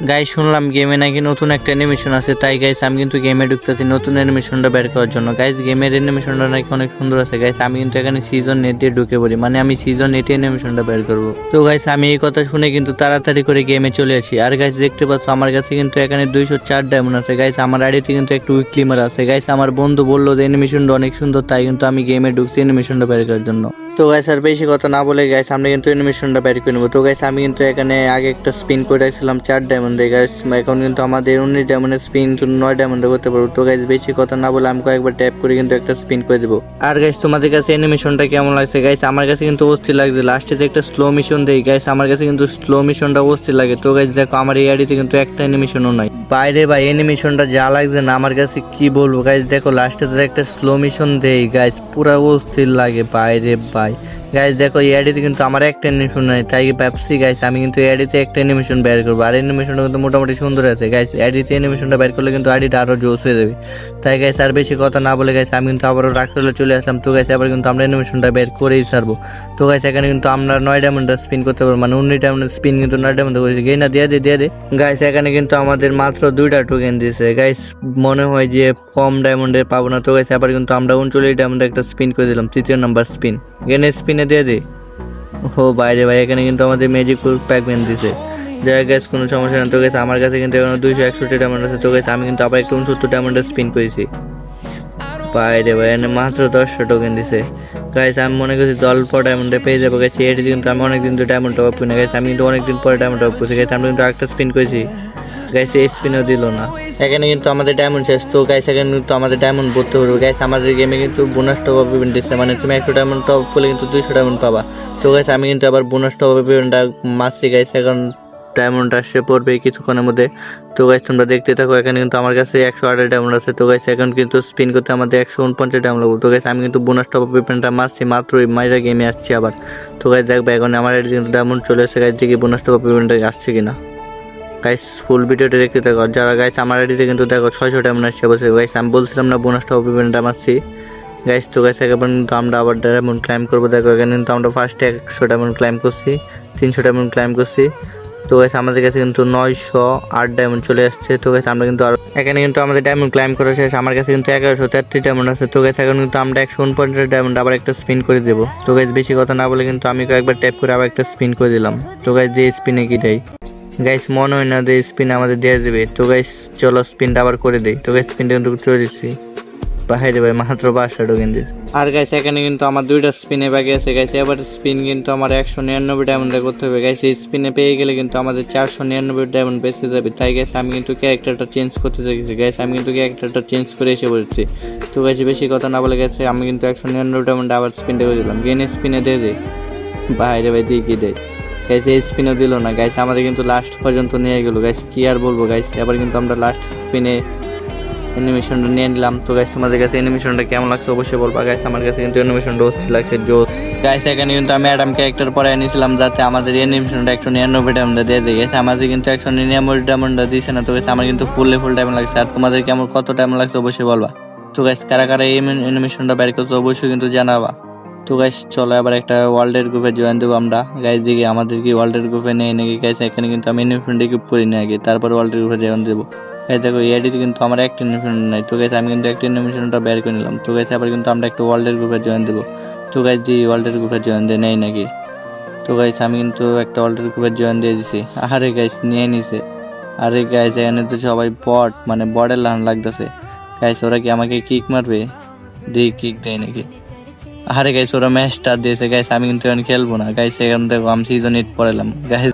গাই শুনলাম গেমে নাকি নতুন একটা অ্যানিমেশন আছে। তাই গাইস আমি কিন্তু গেমে ঢুকতেছি নতুন অ্যানিমেশনটা বের করার জন্য। গাইস গেমের অ্যানিমেশনটা নাকি অনেক সুন্দর আছে গাইস আমি কিন্তু এখানে সিজন নেট দিয়ে ঢুকে পড়ি। মানে আমি সিজন নেটে অ্যানিমেশনটা বের করব। তো গাইস আমি এই কথা শুনে কিন্তু তাড়াতাড়ি করে গেমে চলে আসি। আর গাইস দেখতে পাচ্ছ, আমার কাছে কিন্তু এখানে দুইশো চার ডায়মন্ড আছে। গাইস আমার আইডিতে কিন্তু একটু উইক উইকলিমার আছে। গাইস আমার বন্ধু বলল যে অ্যানিমেশনটা অনেক সুন্দর, তাই কিন্তু আমি গেমে ঢুকছি অ্যানিমেশনটা বের করার জন্য। তো গাইস আর বেশি কথা না বলে গাইস আমরা কিন্তু অ্যানিমেশনটা বের করে নেব। তো গাইস আমি কিন্তু এখানে আগে একটা স্পিন করে রাখছিলাম, চার ডায়মন্ডে গাইস এখন কিন্তু আমাদের উনিশ ডায়মন্ডের স্পিন নয় ডায়মন্ডে করতে পারব। তো গাইস বেশি কথা না বলে আমি কয়েকবার ট্যাপ করে কিন্তু একটা স্পিন করে দেবো। আর গাইস তোমাদের কাছে অ্যানিমেশনটা কেমন লাগছে গাইস আমার কাছে কিন্তু অস্থির লাগছে। লাস্টে যে একটা স্লো মিশন দেই গাইস আমার কাছে কিন্তু স্লো মিশনটা অস্থির লাগে। তো গাইস দেখো, আমার এই আইডিতে কিন্তু একটা অ্যানিমেশনও নাই। বাইরে বা অ্যানিমেশনটা যা লাগছে না, আমার কাছে কি বলব গাইস দেখো লাস্টে যে একটা স্লো মিশন দেই গাইস পুরা অস্থির লাগে। বাইরে বাই গাইস দেখো, এই আইডিতে কিন্তু আমার একটা অ্যানিমেশন নাই। তাই ভাবছি গাইস আমি কিন্তু এই আইডিতে একটা অ্যানিমেশন বের করব। আর অ্যানিমেশনটা কিন্তু মোটামুটি সুন্দর আছে গাইস আইডিতে অ্যানিমেশনটা বের করলে কিন্তু আইডিটা আরও জোস হয়ে যাবে। তাই গাইস আর বেশি কথা না বলে গাইস আমি কিন্তু আবারও রাখলে চলে আসলাম। তো গাইস আবার কিন্তু আমরা অ্যানিমেশনটা বের করেই ছাড়বো। তো গাইস এখানে কিন্তু আমরা নয় ডায়মন্ডটা স্পিন করতে পারব। মানে উনিশ ডায়মন্ড স্পিন কিন্তু নয় ডায়মন্ড করেছি। গেই না, দিয়ে দে দিয়ে দে। গাইস এখানে কিন্তু আমাদের মাত্র দুইটা টোকেন দিয়েছে। গাইস মনে হয় যে কম ডায়মন্ডে পাবো না। তো গাইস আবার কিন্তু আমরা উনচল্লিশ ডায়মন্ডে একটা স্পিন করে দিলাম। তৃতীয় নাম্বার স্পিন গেনে স্পিনে দিয়ে দিই। ও বাইরে ভাই, এখানে কিন্তু আমাদের ম্যাজিক প্যাকম্যান দিছে। যাই গ্যাস কোনো সমস্যা না তো গেছে আমার কাছে কিন্তু এখন দুইশো একষট্টি ডায়মন্ড আছে। তো গেছে আমি কিন্তু আবার একটু উনসত্তর ডায়মন্ডের স্পিন করেছি। বাইরে এনে মাত্র দশটা টোকেন দিছে। গাইস আমি মনে করছি অল্প ডায়মন্ডে পেয়ে যাব গেছি এটি কিন্তু আমি অনেকদিন তো ডায়মন্ড টপ কিনে গেছি আমি কিন্তু অনেকদিন পরে ডায়মন্ড টপ করছি গেছি আমি কিন্তু একটা স্পিন করেছি। গাইছে স্পিনও দিল না। এখানে কিন্তু আমাদের ডায়মন্ড শেষ, তো গাইস এখানে কিন্তু আমাদের ডায়মন্ড ভরতে পারব গাইছে আমাদের গেমে কিন্তু বোনাস টপ আপ ইভেন্ট দিচ্ছে মানে তুমি একশো ডায়মন্ড টপ করলে কিন্তু দুইশো ডায়মন্ড পাবা। তো গাইছে আমি কিন্তু আবার বোনাস টপ আপ ইভেন্টটা মারছি গাইস এখন ডায়মন্ড আসছে পড়বে কিছুক্ষণের মধ্যে। তো গাইস তোমরা দেখতে থাকো, এখানে কিন্তু আমার কাছে একশো আঠাশ ডায়মন্ড আছে। তো গাইস এখন কিন্তু স্পিন করতে আমাদের একশো উনপঞ্চাশ ডায়মন্ড লাগবে তো গাইস আমি কিন্তু বোনাস টপ আপ ইভেন্টটা মারছি, মাত্রই মাইরা গেমে আসছি আবার। তো গাইস দেখবে এখন আমার কিন্তু ডায়মন্ড চলে এসে গাইস দেখি বোনাস টপ আপ ইভেন্টটা আসছে কিনা। গাইস ফুল ভিডিওটা দেখতে থাকো। যারা গাইস আমার আইডিতে কিন্তু দেখো ছয়শো ডায়মন্ড আসছে বসে গাইস আমি বলছিলাম না বোনাস টপ ইভেন্টটা মারছি। গাইস তো গাইস একেবারে কিন্তু আমরা আবার ডায়মন্ড ক্লাইম করব। দেখো, এখানে কিন্তু আমরা ফার্স্টে একশো ডায়মন্ড ক্লাইম করছি, তিনশো ডায়মন্ড ক্লাইম করছি। তো গাইস আমাদের কাছে কিন্তু নয়শো আট ডায়মন্ড চলে আসছে। তো গাইস আমরা কিন্তু আরও এখানে কিন্তু আমাদের ডায়মন্ড ক্লাইম করা শেষ। আমার কাছে কিন্তু এগারোশো তেত্রিশ ডায়মন্ড আছে। তো গাইস এখন কিন্তু আমরা একশো উনপঞ্চাশ ডায়মন্ড আবার একটা স্পিন করে দেবো। তো গাইস বেশি কথা না বলে কিন্তু আমি কয়েকবার ট্যাপ করে আবার একটা স্পিন করে দিলাম। তো গাইস যে স্পিনে কি দেয়? গাইস মনে হয় না যে স্পিন আমাদের দিয়ে দেবে তো গাইস চলো স্পিনটা আবার করে দেই। তো গাইস স্পিনটা কিন্তু চলে দিচ্ছি। বাইরে ভাই মাত্র ঢোকেন দিস আর গাইছে এখানে কিন্তু আমার দুইটা স্পিনে বাকি আছে। গাইছে এবার স্পিন কিন্তু আমার একশো নিরানব্বই ডায়মন্ডে করতে হবে। এই স্পিনে পেয়ে গেলে কিন্তু আমাদের চারশো নিরানব্বই ডায়মন্ড বেঁচে যাবে। তাই গাইস আমি কিন্তু ক্যারেক্টারটা চেঞ্জ করতে চাইছি গাইস আমি কিন্তু ক্যারেক্টারটা চেঞ্জ করে এসে বলছি তো গাইস বেশি কথা না বলে গেছে আমি কিন্তু একশো নিরানব্বই ডায়মন্ড আবার স্পিনটা করে দিলাম। গেনে স্পিনে দিয়ে দে। বাইরে ভাই, দিয়ে কি দেয় গাইছে এই স্পিনও দিল না। গাইস আমাদের কিন্তু লাস্ট পর্যন্ত নিয়ে গেলো। গাইস কি আর বলব গাইস এবার কিন্তু আমরা লাস্ট স্পিনে অ্যানিমেশনটা নিয়ে নিলাম। তো গাইস তোমাদের কাছে অ্যানিমেশনটা কেমন লাগছে অবশ্যই বলবা। গাইস আমার কাছে কিন্তু অ্যানিমেশনটা অস্থির লাগছে জো গাইস এখানে কিন্তু আমি অ্যাডাম ক্যারেক্টার পরে এনেছিলাম যাতে আমাদের অ্যানিমেশনটা একশো নিরানব্বই ডায়মন্ডটা দিয়ে দিয়ে। গেছে আমাদের কিন্তু একশো নিরানব্বই ডায়মন্ডটা দিয়েছে না। তো গাইস আমার কিন্তু ফুললে ফুল ডায়মন্ড লাগছে। আর তোমাদের কেমন, কত ডায়মন্ড লাগছে অবশ্যই বলবা। তো গাইস কারা কারা এই অ্যানিমেশনটা বের করছে অবশ্যই কিন্তু জানাবা। তো গাইস চলো আবার একটা ওয়ার্ল্ডের গ্রুপে জয়েন দেবো আমরা। গাইস দিকে আমাদের কি ওয়ার্ল্ডের গ্রুপে নেই নাকি? গাইস এখানে কিন্তু আমি অ্যানিমেশনটা গ্রুপ করি না আগে। তারপর ওয়ার্ল্ডের গ্রুপে জয়েন দেবো। এই দেখো এডিতে কিন্তু আমার একটা অ্যানিমেশন নাই। তো গাইস আমি কিন্তু একটা অ্যানিমেশনটা বের করে নিলাম। তো গাইস আবার কিন্তু আমরা একটা ওয়ার্ল্ডের গ্রুপে জয়েন দেবো। তো গাইস দি ওয়ার্ল্ডের গ্রুপে জয়েন দেয় নেই নাকি? তো গাইস আমি কিন্তু একটা ওয়ার্ল্ডের গ্রুপে জয়েন দিয়ে দিছি। আরে গাইস নিয়ে নিছে। আরে গাইস এখানে তো সবাই বট মানে বডের লান লাগতেছে। গাইস ওরা কি আমাকে কিক মারবে? দিয়ে কিক দেয় নাকি? আরে গাইস ওরা ম্যাচটা দিয়েছে। গাইস আমি কিন্তু এখন খেলব না। গাইস এখান দেখো, আমি সিজন এইট পড়ালাম গাইস